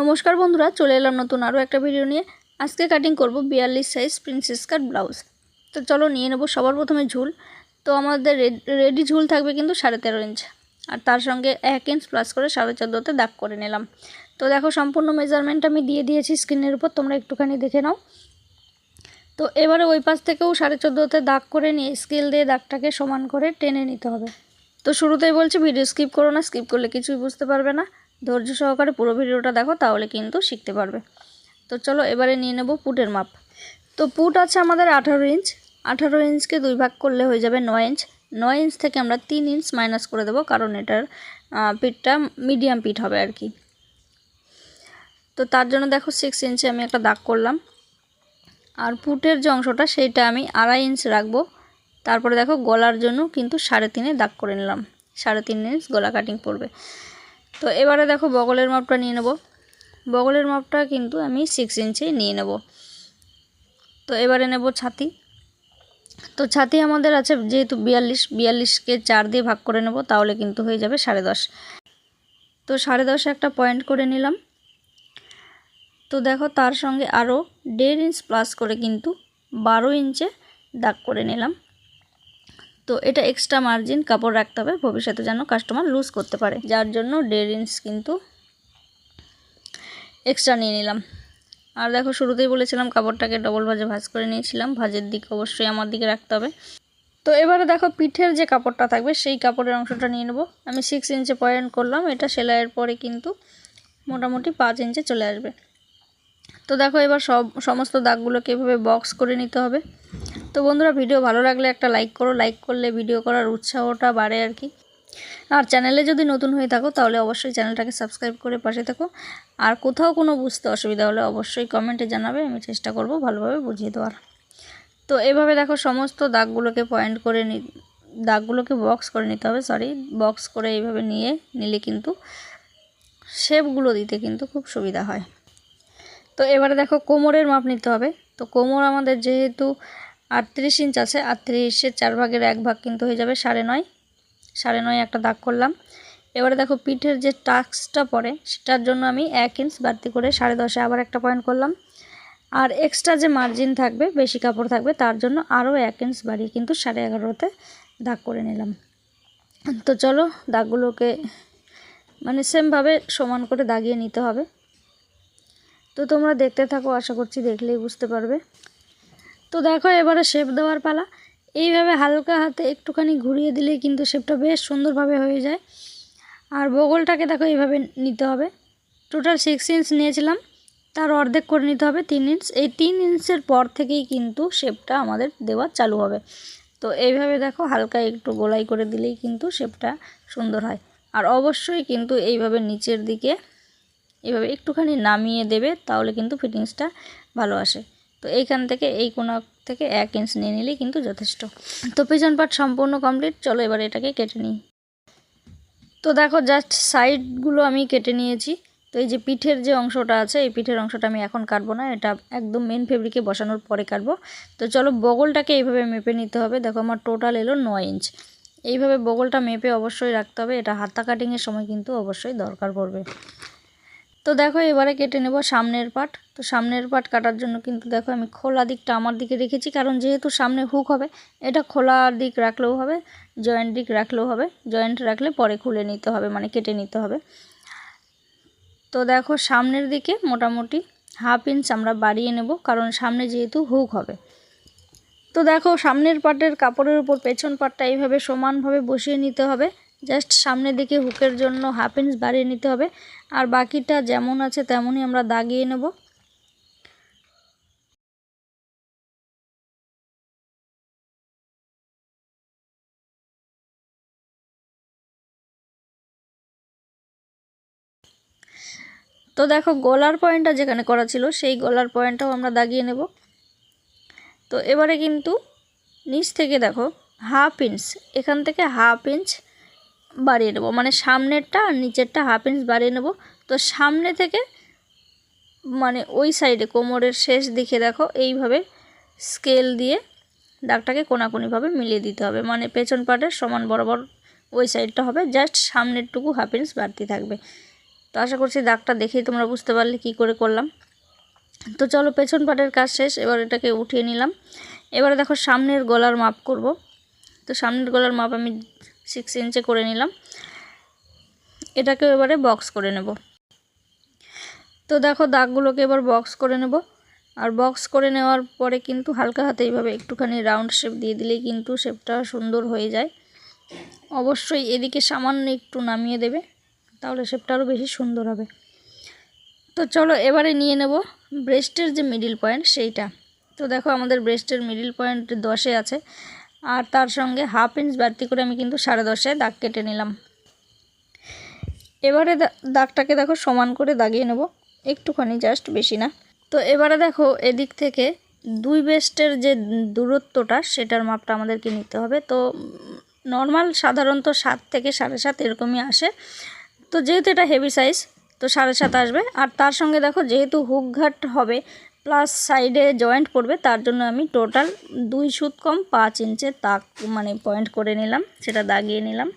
নমস্কার বন্ধুরা, চলে এলাম নতুন আরও একটা ভিডিও নিয়ে। আজকে কাটিং করব বিয়াল্লিশ সাইজ প্রিন্সেস কাট ব্লাউজ তো চলো নিয়ে নেব সবার প্রথমে ঝুল। তো আমাদের রেডি ঝুল থাকবে কিন্তু সাড়ে তেরো ইঞ্চ আর তার সঙ্গে এক ইঞ্চ প্লাস করে সাড়ে চোদ্দোতে দাগ করে নিলাম। তো দেখো সম্পূর্ণ মেজারমেন্ট আমি দিয়ে দিয়েছি স্ক্রিনের উপর, তোমরা একটুখানি দেখে নাও। তো এবারে ওই পাশ থেকেও সাড়ে চোদ্দোতে দাগ করে নিয়ে স্কেল দিয়ে দাগটাকে সমান করে টেনে নিতে হবে। তো শুরুতেই বলছি ভিডিও স্কিপ করো না স্কিপ করলে কিছুই বুঝতে পারবে না। ধৈর্য সহকারে পুরো ভিডিওটা দেখো, তাহলে কিন্তু শিখতে পারবে। তো চলো এবারে নিয়ে নেব পুটের মাপ। তো পুট আছে আমাদের আঠারো ইঞ্চ আঠারো ইঞ্চকে দুই ভাগ করলে হয়ে যাবে নয় ইঞ্চ নয় ইঞ্চ থেকে আমরা তিন ইঞ্চ মাইনাস করে দেবো, কারণ এটার পিঠটা মিডিয়াম পিঠ হবে আর কি। তো তার জন্য দেখো সিক্স ইঞ্চে আমি একটা দাগ করলাম। আর পুটের যে অংশটা, সেইটা আমি আড়াই ইঞ্চ রাখব। তারপরে দেখো গলার জন্য কিন্তু সাড়ে তিনে দাগ করে নিলাম। সাড়ে তিন ইঞ্চ গলা কাটিং পড়বে। তো এবারে দেখো বগলের মাপটা নিয়ে নেব। বগলের মাপটা কিন্তু আমি সিক্স ইঞ্চেই নিয়ে নেব। তো এবারে নেব ছাতি। তো ছাতি আমাদের আছে যেহেতু বিয়াল্লিশ, বিয়াল্লিশকে চার দিয়ে ভাগ করে নেব, তাহলে কিন্তু হয়ে যাবে সাড়ে দশ। তো সাড়ে দশ একটা পয়েন্ট করে নিলাম। তো দেখো তার সঙ্গে আরও দেড় ইঞ্চ প্লাস করে কিন্তু বারো ইঞ্চে দাগ করে নিলাম। তো এটা এক্সট্রা মার্জিন কাপড় রাখতে হবে, ভবিষ্যতে যেন কাস্টমার লুজ করতে পারে। যার জন্য দেড় ইঞ্চ কিন্তু এক্সট্রা নিয়ে নিলাম। আর দেখো শুরুতেই বলেছিলাম কাপড়টাকে ডবল ভাজে ভাজ করে নিয়েছিলাম, ভাজের দিক অবশ্যই আমার দিকে রাখতে হবে। তো এবারে দেখো পিঠের যে কাপড়টা থাকবে, সেই কাপড়ের অংশটা নিয়ে নেব। আমি সিক্স ইঞ্চে পয়েন্ট করলাম, এটা সেলাইয়ের পরে কিন্তু মোটামুটি পাঁচ ইঞ্চে চলে আসবে। তো দেখো এবার সব, সমস্ত দাগগুলোকে এভাবে বক্স করে নিতে হবে। তো বন্ধুরা ভিডিও ভালো লাগলে একটা লাইক করো। লাইক করলে ভিডিও করার উৎসাহটা বাড়ে আর কি। আর চ্যানেলে যদি নতুন হয়ে থাকো, তাহলে অবশ্যই চ্যানেলটাকে সাবস্ক্রাইব করে পাশে থাকো। আর কোথাও কোনো বুঝতে অসুবিধা হলে অবশ্যই কমেন্টে জানাবে, আমি চেষ্টা করব ভালোভাবে বুঝিয়ে দেওয়ার। তো এভাবে দেখো সমস্ত দাগগুলোকে পয়েন্ট করে নি, দাগগুলোকে বক্স করে নিতে হবে সরি বক্স করে এইভাবে নিয়ে নিলে কিন্তু শেপগুলো দিতে কিন্তু খুব সুবিধা হয়। তো এবারে দেখো কোমরের মাপ নিতে হবে। তো কোমর আমাদের যেহেতু আটত্রিশ ইঞ্চ আছে, আটত্রিশের চার ভাগের এক ভাগ কিন্তু হয়ে যাবে সাড়ে নয়। সাড়ে নয় একটা দাগ করলাম। এবারে দেখো পিঠের যে টাক্সটা পড়ে, সেটার জন্য আমি এক ইঞ্চ বাড়তি করে সাড়ে দশে আবার একটা পয়েন্ট করলাম। আর এক্সট্রা যে মার্জিন থাকবে, বেশি কাপড় থাকবে, তার জন্য আরও এক ইঞ্চ বাড়িয়ে কিন্তু সাড়ে এগারোতে দাগ করে নিলাম। তো চলো দাগগুলোকে মানে সেমভাবে সমান করে দাগিয়ে নিতে হবে। তো তোমরা দেখতে থাকো, আশা করছি দেখলেই বুঝতে পারবে। তো দেখো, এবারে শেপ দেওয়ার পালা। এইভাবে হালকা হাতে একটুখানি ঘুরিয়ে দিলে কিন্তু শেপটা বেশ সুন্দরভাবে হয়ে যায়। আর বগলটাকে দেখো, এইভাবে নিতে হবে। টোটাল সিক্স ইঞ্চ নিয়েছিলাম, তার অর্ধেক করে নিতে হবে তিন ইঞ্চ এই তিন ইঞ্চের পর থেকেই কিন্তু শেপটা আমাদের দেওয়া চালু হবে। তো এইভাবে দেখো, হালকা একটু গোলাই করে দিলেই কিন্তু শেপটা সুন্দর হয়। আর অবশ্যই কিন্তু এইভাবে নিচের দিকে এভাবে একটুখানি নামিয়ে দেবে, তাহলে কিন্তু ফিটিংসটা ভালো আসে। তো এইখান থেকে এই কোনা থেকে এক ইঞ্চ নিয়ে নিলেই কিন্তু যথেষ্ট। তো পেছন পাট সম্পূর্ণ কমপ্লিট চলো এবার এটাকে কেটে নিই। তো দেখো জাস্ট সাইডগুলো আমি কেটে নিয়েছি। তো এই যে পিঠের যে অংশটা আছে, এই পিঠের অংশটা আমি এখন কাটবো না, এটা একদম মেন ফেব্রিকে বসানোর পরে কাটবো। তো চলো, বগলটাকে এইভাবে মেপে নিতে হবে। দেখো, আমার টোটাল এলো নয় ইঞ্চ। এইভাবে বগলটা মেপে অবশ্যই রাখতে হবে। এটা হাতা কাটিংয়ের সময় কিন্তু অবশ্যই দরকার পড়বে। তো দেখো এবারে কেটে নেব সামনের পাট। তো সামনের পাট কাটার জন্য কিন্তু দেখো আমি খোলা দিকটা আমার দিকে রেখেছি, কারণ যেহেতু সামনে হুক হবে, এটা খোলা দিক রাখলেও হবে জয়েন্ট দিক রাখলেও হবে জয়েন্ট রাখলে পরে খুলে নিতে হবে মানে কেটে নিতে হবে। তো দেখো সামনের দিকে মোটামুটি হাফ ইঞ্চ আমরা বাড়িয়ে নেব, কারণ সামনে যেহেতু হুক হবে। তো দেখো সামনের পাটের কাপড়ের উপর পেছন পাটটা এইভাবে সমানভাবে বসিয়ে নিতে হবে জাস্ট সামনের দিকে হুকের জন্য হাফ ইঞ্চ বাড়িয়ে নিতে হবে। আর বাকিটা যেমন আছে তেমনই আমরা দাগিয়ে নেব। তো দেখো গলার পয়েন্টটা যেখানে করা ছিল, সেই গলার পয়েন্টটাও আমরা দাগিয়ে নেব। তো এবারে কিন্তু নিচ থেকে দেখো, হাফ ইঞ্চ, এখান থেকে হাফ ইঞ্চ বাড়িয়ে নেব। মানে সামনেরটা আর নিচেরটা হাফ ইঞ্চ বাড়িয়ে নেব। তো সামনে থেকে মানে ওই সাইডে কোমরের শেষ দিকে দেখো, এইভাবে স্কেল দিয়ে দাগটাকে কোনাকুনিভাবে মিলিয়ে দিতে হবে। মানে পেছন পাটের সমান বরাবর ওই সাইডটা হবে জাস্ট সামনেরটুকু হাফ ইঞ্চ বাড়তি থাকবে। তো আশা করছি দাগটা দেখেই তোমরা বুঝতে পারলে কি করে করলাম। তো চলো পেছন পাটের কাজ শেষ, এবার এটাকে উঠিয়ে নিলাম। এবারে দেখো সামনের গলার মাপ করব। তো সামনের গলার মাপ আমি সিক্স ইঞ্চে করে নিলাম। এটাকেও এবারে বক্স করে নেব। তো দেখো দাগগুলোকে এবার বক্স করে নেব। আর বক্স করে নেওয়ার পরে কিন্তু হালকা হাতে এইভাবে একটুখানি রাউন্ড শেপ দিয়ে দিলেই কিন্তু শেপটা সুন্দর হয়ে যায়। অবশ্যই এদিকে সামান্য একটু নামিয়ে দেবে, তাহলে শেপটা আরও বেশি সুন্দর হবে। তো চলো এবারে নিয়ে নেব ব্রেস্টের যে মিডিল পয়েন্ট সেইটা। তো দেখো আমাদের ব্রেস্টের মিডিল পয়েন্ট দশে আছে। আর তার সঙ্গে হাফ ইঞ্চ বাড়তি করে আমি কিন্তু সাড়ে দশে দাগ কেটে নিলাম। এবারে দাগটাকে দেখো সমান করে দাগিয়ে নেব। একটুখানি জাস্ট বেশি না। তো এবারে দেখো এদিক থেকে দুই বেস্টের যে দূরত্বটা, সেটার মাপটা আমাদেরকে নিতে হবে। তো নর্মাল সাধারণত সাত থেকে সাড়ে সাত এরকমই আসে। তো যেহেতু এটা হেভি সাইজ তো সাড়ে সাত আসবে। আর তার সঙ্গে দেখো যেহেতু হুকঘাট হবে প্লাস সাইডে জয়েন্ট পড়বে তার জন্য আমি টোটাল দুই সুত কম পাঁচ ইঞ্চের তাক মানে পয়েন্ট করে নিলাম, সেটা দাগিয়ে নিলাম।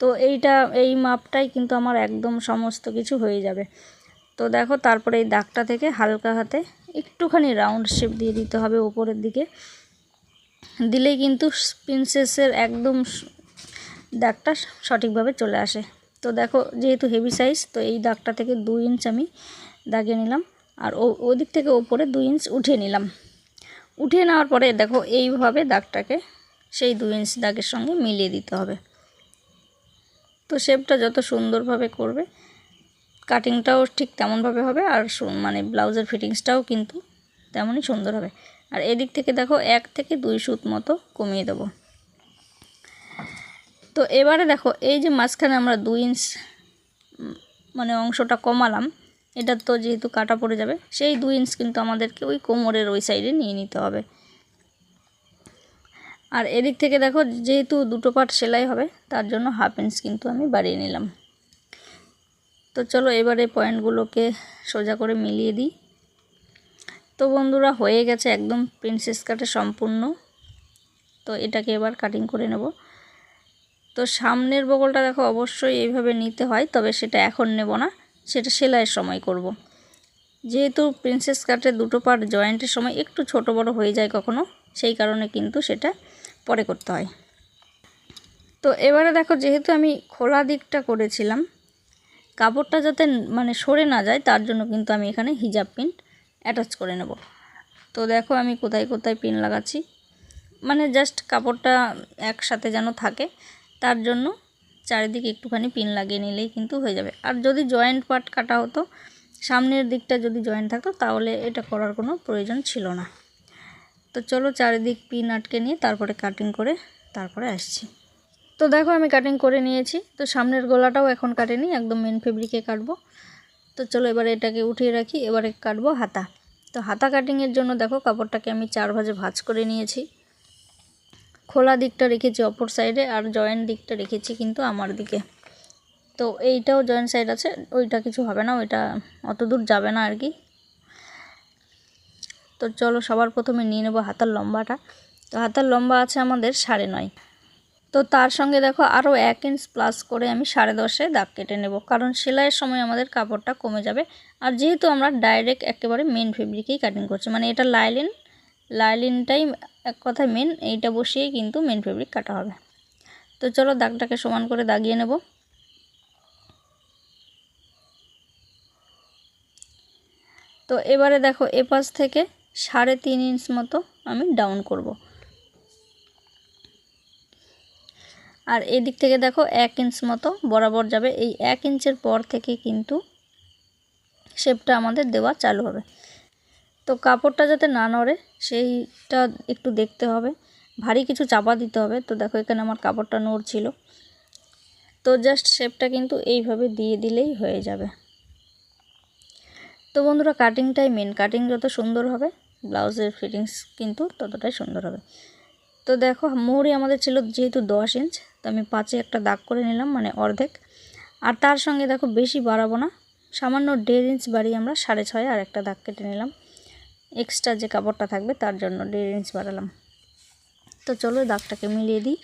তো এইটা, এই মাপটাই কিন্তু আমার একদম সমস্ত কিছু হয়ে যাবে। তো দেখো, তারপরে এই দাগটা থেকে হালকা হাতে একটুখানি রাউন্ড শেপ দিয়ে দিতে হবে উপরের দিকে। দিলেই কিন্তু প্রিন্সেসের একদম দাগটা সঠিকভাবে চলে আসে। তো দেখো, যেহেতু হেভি সাইজ তো এই দাগটা থেকে দু ইঞ্চ আমি দাগিয়ে নিলাম। আর ও ওদিক থেকে ওপরে দুই ইঞ্চ উঠিয়ে নিলাম। উঠিয়ে নেওয়ার পরে দেখো এইভাবে দাগটাকে সেই দু ইঞ্চ দাগের সঙ্গে মিলিয়ে দিতে হবে। তো শেপটা যত সুন্দরভাবে করবে কাটিংটাও ঠিক তেমনভাবে হবে আর মানে ব্লাউজের ফিটিংসটাও কিন্তু তেমনই সুন্দর হবে। আর এদিক থেকে দেখো এক থেকে দুই সুত মতো কমিয়ে দেবো। তো এবারে দেখো এই যে মাঝখানে আমরা দুই ইঞ্চ মানে অংশটা কমালাম এটা তো যেহেতু কাটা পড়ে যাবে, সেই দুই ইঞ্চ কিন্তু আমাদেরকে ওই কোমরের ওই সাইডে নিয়ে নিতে হবে। আর এদিক থেকে দেখো, যেহেতু দুটো পার্ট সেলাই হবে, তার জন্য হাফ ইঞ্চ কিন্তু আমি বাড়িয়ে নিলাম। তো চলো এবারে পয়েন্টগুলোকে সোজা করে মিলিয়ে দিই। তো বন্ধুরা, হয়ে গেছে একদম প্রিন্সেস কাটে সম্পূর্ণ। তো এটাকে এবার কাটিং করে নেব। তো সামনের বগলটা দেখো, অবশ্যই এইভাবে নিতে হয়, তবে সেটা এখন নেব না। সেটা সেলাইয়ের সময় করব। যেহেতু প্রিন্সেস কাটের দুটো পার্ট জয়েন্টের সময় একটু ছোট বড় হয়ে যায় কখনো, সেই কারণে কিন্তু সেটা পরে করতে হয়। তো এবারে দেখো, যেহেতু আমি খোলা দিকটা করেছিলাম, কাপড়টা যাতে মানে সরে না যায়, তার জন্য কিন্তু আমি এখানে হিজাব পিন অ্যাটাচ করে নেব। তো দেখো, আমি কোথায় কোথায় পিন লাগাচ্ছি। মানে জাস্ট কাপড়টা একসাথে যেন থাকে, তার জন্য চারিদিকে একটুখানি পিন লাগিয়ে নিলেই কিন্তু হয়ে যাবে। আর যদি জয়েন্ট পার্ট কাটা হতো, সামনের দিকটা যদি জয়েন্ট থাকতো, তাহলে এটা করার কোনো প্রয়োজন ছিল না। তো চলো চারিদিক পিন আটকে নিয়ে তারপরে কাটিং করে তারপরে আসছি। তো দেখো আমি কাটিং করে নিয়েছি। তো সামনের গলাটাও এখন কাটেনি, একদম মেন ফেব্রিকে কাটবো। তো চলো এবারে এটাকে উঠিয়ে রাখি, এবারে কাটবো হাতা। তো হাতা কাটিংয়ের জন্য দেখো কাপড়টাকে আমি চার ভাজে ভাজ করে নিয়েছি। খোলা দিকটা রেখেছি অপর সাইডে আর জয়েন্ট দিকটা রেখেছি কিন্তু আমার দিকে। তো এইটাও জয়েন্ট সাইড আছে, ওইটা কিছু হবে না, ওইটা অত দূর যাবে না আর কি তো চলো সবার প্রথমে নিয়ে নেব হাতার লম্বাটা। তো হাতার লম্বা আছে আমাদের সাড়ে নয়। তো তার সঙ্গে দেখো আরও এক ইঞ্চ প্লাস করে আমি সাড়ে দশে দাগ কেটে নেব, কারণ সেলাইয়ের সময় আমাদের কাপড়টা কমে যাবে। আর যেহেতু আমরা ডাইরেক্ট একেবারে মেন ফেব্রিকেই কাটিং করছি মানে এটা লাইলিন লাইলিনটাই এক কথায় মেন এইটা বসিয়েই কিন্তু মেন ফেব্রিক কাটা হবে। তো চলো দাগটাকে সমান করে দাগিয়ে নেব। তো এবারে দেখো এপাশ থেকে সাড়ে তিন ইঞ্চ মতো আমি ডাউন করব। আর এই দিক থেকে দেখো এক ইঞ্চ মতো বরাবর যাবে। এই এক ইঞ্চের পর থেকে কিন্তু শেপটা আমাদের দেওয়া চালু হবে। তো কাপড়টা যাতে না নড়ে, সেইটা একটু দেখতে হবে। ভারী কিছু চাপা দিতে হবে। তো দেখো, এখানে আমার কাপড়টা নড়ছিল। তো জাস্ট শেপটা কিন্তু এইভাবে দিয়ে দিলেই হয়ে যাবে। তো বন্ধুরা কাটিংটাই মেন কাটিং যত সুন্দর হবে, ব্লাউজের ফিটিংস কিন্তু ততটাই সুন্দর হবে। তো দেখো, মোড়ি আমাদের ছিল যেহেতু দশ ইঞ্চ তো আমি পাঁচে একটা দাগ করে নিলাম মানে অর্ধেক। আর তার সঙ্গে দেখো, বেশি বাড়াবো না। সামান্য দেড় ইঞ্চ বাড়িয়ে আমরা সাড়ে ছয় আর একটা দাগ কেটে নিলাম। এক্সট্রা যে কাপড়টা থাকবে তার জন্য দেড় ইঞ্চ বাড়ালাম। তো চলো দাগটাকে মিলিয়ে দিই।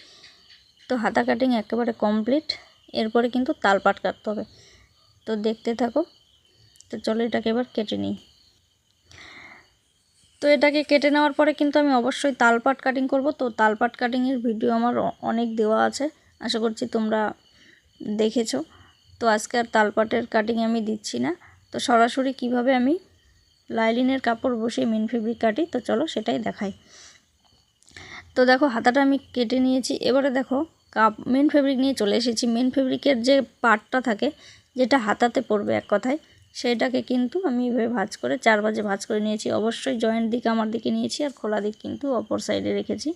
তো হাতা কাটিং একেবারে কমপ্লিট এরপরে কিন্তু তালপাট কাটতে হবে। তো দেখতে থাকো। তো চলো এটাকে এবার কেটে নিই। তো এটাকে কেটে নেওয়ার পরে কিন্তু আমি অবশ্যই তালপাট কাটিং করব। তো তালপাট কাটিংয়ের ভিডিও আমার অনেক দেওয়া আছে। আশা করছি তোমরা দেখেছ। তো আজকে আর তালপাটের কাটিং আমি দিচ্ছি না। তো সরাসরি কীভাবে আমি লাইলিনের কাপড় বসিয়ে মেন ফেব্রিক কাটি, তো চলো সেটাই দেখাই। তো দেখো, হাতাটা আমি কেটে নিয়েছি। এবারে দেখো, কাপ, মেন ফেব্রিক নিয়ে চলে এসেছি। মেন ফেব্রিকের যে পার্টটা থাকে, যেটা হাতাতে পড়বে এক কথায়, সেটাকে কিন্তু আমি এভাবে ভাঁজ করে চার বাজে ভাঁজ করে নিয়েছি। অবশ্যই জয়েন্ট দিক, আমার দিকে নিয়েছি, আর খোলা দিক কিন্তু অপর সাইডে রেখেছি।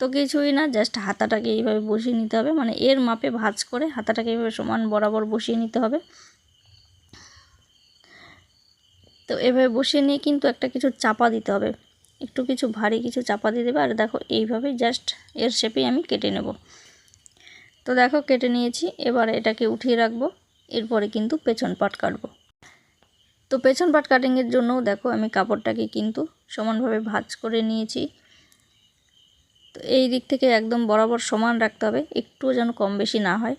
তো কিছুই না, জাস্ট হাতাটাকে এইভাবে বসিয়ে নিতে হবে। মানে এর মাপে ভাঁজ করে হাতাটাকে এইভাবে সমান বরাবর বসিয়ে নিতে হবে। তো এভাবে বসিয়ে নিয়ে কিন্তু একটা কিছু চাপা দিতে হবে। একটু কিছু ভারী কিছু চাপা দিয়ে দেবে, আর দেখো এইভাবেই জাস্ট এর শেপেই আমি কেটে নেব। তো দেখো কেটে নিয়েছি, এবার এটাকে উঠিয়ে রাখব, এরপরে কিন্তু পেছন পাট কাটবো। তো পেছন পাট কাটিংয়ের জন্যও দেখো আমি কাপড়টাকে কিন্তু সমানভাবে ভাজ করে নিয়েছি। তো এই দিক থেকে একদম বরাবর সমান রাখতে হবে একটুও যেন কম বেশি না হয়।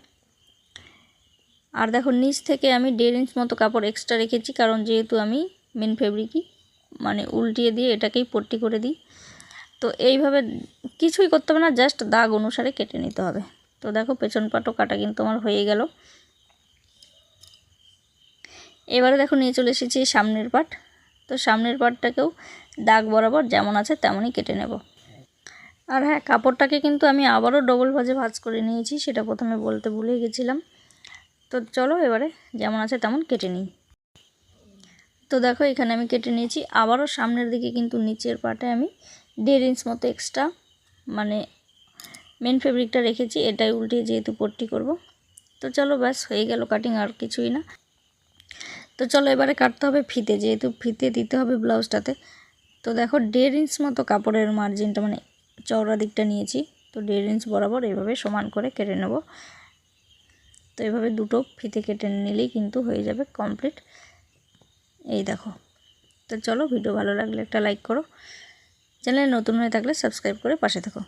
আর দেখো নিচ থেকে আমি দেড় ইঞ্চ মতো কাপড় এক্সট্রা রেখেছি, কারণ যেহেতু আমি মেন ফেব্রিকই মানে উল্টিয়ে দিয়ে এটাকেই পট্টি করে দিই। তো এইভাবে কিছুই করতে হবে না জাস্ট দাগ অনুসারে কেটে নিতে হবে। তো দেখো পেছন পাটও কাটা কিন্তু আমার হয়ে গেল। এবারে দেখো নিয়ে চলে এসেছি সামনের পাট। তো সামনের পাটটাকেও দাগ বরাবর যেমন আছে তেমনই কেটে নেব। আর হ্যাঁ কাপড়টাকে কিন্তু আমি আবারও ডবল ভাজে ভাজ করে নিয়েছি, সেটা প্রথমে বলতে ভুলে গেছিলাম। তো চলো এবারে যেমন আছে তেমন কেটে নিই। তো দেখো, এখানে আমি কেটে নিয়েছি। আবারও সামনের দিকে কিন্তু নিচের পাটে আমি দেড় ইঞ্চ মতো এক্সট্রা মানে মেন ফেব্রিকটা রেখেছি। এটাই উল্টিয়ে যেহেতু পট্টি করব। তো চলো, ব্যাস, হয়ে গেল কাটিং আর কিছুই না। তো চলো, এবারে কাটতে হবে ফিতে, যেহেতু ফিতে দিতে হবে ব্লাউজটাতে। তো দেখো, দেড় ইঞ্চ মতো কাপড়ের মার্জিনটা মানে চওড়া দিকটা নিয়েছি। তো দেড় ইঞ্চ বরাবর এভাবে সমান করে কেটে নেব। তো এভাবে দুটো ফিতে কেটে নিলেই কিন্তু হয়ে যাবে কমপ্লিট এই দেখো। তো চলো, ভিডিও ভালো লাগলে একটা লাইক করো। চ্যানেলে নতুন হয়ে থাকলে সাবস্ক্রাইব করে পাশে থাকো।